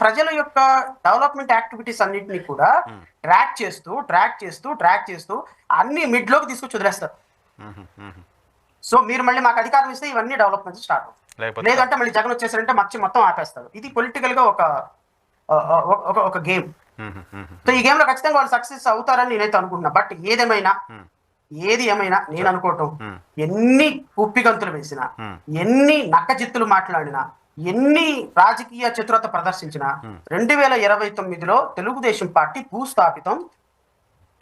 ప్రజల యొక్క development activities అన్నింటినీ కూడా ట్రాక్ చేస్తూ ట్రాక్ చేస్తూ ట్రాక్ చేస్తూ అన్ని మిడ్లోకి తీసుకొచ్చి వదిలేస్తారు. సో మీరు మళ్ళీ మాకు అధికారం ఇస్తే ఇవన్నీ డెవలప్మెంట్ స్టార్ట్ అవుతాయి లేదంటే మళ్ళీ జగన్ వచ్చేసారంటే మచ్చి మొత్తం ఆపేస్తారు ఇది పొలిటికల్గా ఒక ఒక- గేమ్. సో ఈ గేమ్లో ఖచ్చితంగా వాళ్ళు సక్సెస్ అవుతారని నేనైతే అనుకుంటున్నా బట్ ఏదేమైనా. ఏది ఏమైనా నేను అనుకోవటం. ఎన్ని కుప్పిగంతులు వేసినా. ఎన్ని నక్కజిత్తులు మాట్లాడినా ఎన్ని రాజకీయ చతురత ప్రదర్శించినా రెండు వేల ఇరవై తొమ్మిదిలో తెలుగుదేశం పార్టీ భూస్థాపితం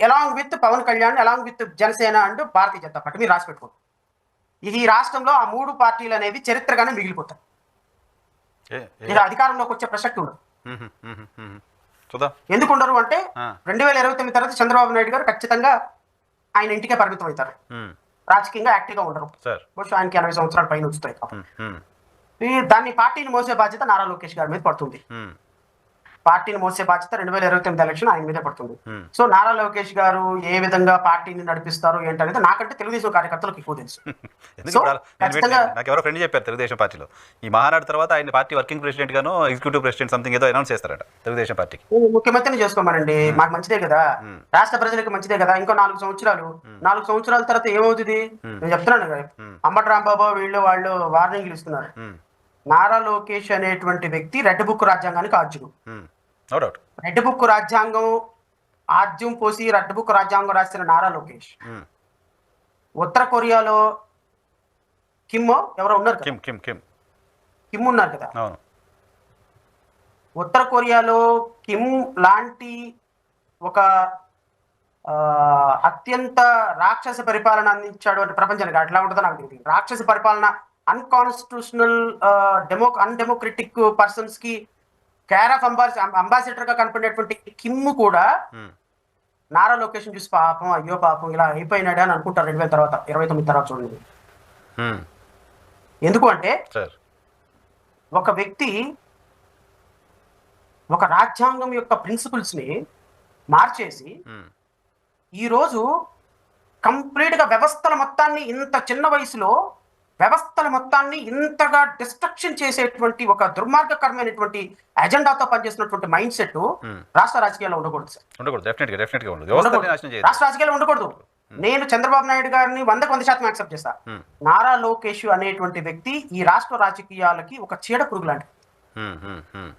along with Pawan Kalyan along with Janasena and Bharatiya Janata party మీరు రాసి పెట్టుకోండి ఇది ఈ రాష్ట్రంలో ఆ మూడు పార్టీలు అనేవి చరిత్రగానే మిగిలిపోతాయి. ఇది అధికారంలోకి వచ్చే ప్రసక్తి ఉండదు. ఎందుకు ఉండరు అంటే. రెండు వేల ఇరవై తొమ్మిది తర్వాత చంద్రబాబు నాయుడు గారు ఖచ్చితంగా ఆయన ఇంటికే పరిమితం అవుతారు. రాజకీయంగా యాక్టివ్గా ఉండరు. బహుశా ఆయనకి ఎనభై సంవత్సరాల పైన వచ్చుతాయి దాన్ని పార్టీని మోసే బాధ్యత నారా లోకేష్ గారి మీద పడుతుంది. పార్టీని మోసే బాధ్యత రెండు వేల ఇరవై తొమ్మిది ఎలక్షన్ ఆయన మీదే పడుతుంది. సో నారా లోకేష్ గారు ఏ విధంగా పార్టీని నడిపిస్తారు ఏంటనేది నాకంటే తెలుగుదేశం కార్యకర్తలకు ఎక్కువ తెలుసు. నాకు ఎవరో ఫ్రెండ్ చెప్పారు తెలుగుదేశం పార్టీలో. ఈ మహానాడు తర్వాత ఆయన పార్టీ వర్కింగ్ ప్రెసిడెంట్ గాను ఎగ్జిక్యూటివ్ ప్రెసిడెంట్ సంథింగ్ ఏదో అనౌన్స్ చేస్తారట తెలుగుదేశం పార్టీకి. ముఖ్యమంత్రిని చేసుకోమనండి. మాకు మంచిదే కదా. రాష్ట్ర ప్రజలకు మంచిదే కదా. ఇంకో నాలుగు సంవత్సరాలు. నాలుగు సంవత్సరాల తర్వాత ఏమవుతుంది? నేను చెప్తున్నాను. అంబటి రాంబాబు వీళ్ళు వాళ్ళు వార్నింగ్లు ఇస్తున్నారు. నారా లోకేష్ అనేటువంటి వ్యక్తి రెడ్ బుక్ రాజ్యాంగానికి ఆర్జుడు డౌట్ రెడ్ బుక్ రాజ్యాంగం ఆద్యం పోసి రెడ్ బుక్ రాజ్యాంగం రాసిన నారా లోకేష్. మ్మ్. ఉత్తర కొరియాలో కిమ్ ఎవరో ఉన్నారు కిమ్ కిమ్ కిమ్ కిమ్ ఉన్నారు కదా? ఉత్తర కొరియాలో కిమ్ లాంటి ఒక అత్యంత రాక్షస పరిపాలన అందించాడు అంటే ప్రపంచానికి అట్లా ఉంటుందో నాకు తెలియదు. రాక్షస పరిపాలన అన్కాన్స్టిట్యూషనల్ డెమో అన్డెమోక్రటిక్ పర్సన్స్కి కేర్ ఆఫ్ అంబాసి అంబాసిడర్గా కనపడేటువంటి కిమ్ కూడా మ్మ్. నారా లొకేషన్ చూసి పాపం అయ్యో పాపం ఇలా అయిపోయినాడు అని అనుకుంటారు రెండు వేల తర్వాత ఇరవై తొమ్మిది తర్వాత చూడండి మ్మ్. ఎందుకు అంటే ఒక వ్యక్తి ఒక రాజ్యాంగం యొక్క ప్రిన్సిపల్స్ని మార్చేసి మ్మ్. ఈరోజు కంప్లీట్గా వ్యవస్థల మొత్తాన్ని ఇంత చిన్న వయసులో వ్యవస్థల మొత్తాన్ని ఇంతగా డిస్ట్రక్షన్ చేసేటువంటి ఒక దుర్మార్గకరమైనటువంటి అజెండాతో పనిచేస్తున్నటువంటి మైండ్ సెట్. రాష్ట్ర రాజకీయాల్లో ఉండకూడదు సార్ ఉండకూడదు రాష్ట్ర రాజకీయాల్లో ఉండకూడదు నేను చంద్రబాబు నాయుడు గారిని వందకు వంద శాతం యాక్సెప్ట్ చేస్తా. నారా లోకేష్ అనేటువంటి వ్యక్తి ఈ రాష్ట్ర రాజకీయాలకి ఒక చీడ పురుగు లాంటి మ్మ్. మ్మ్. మ్మ్.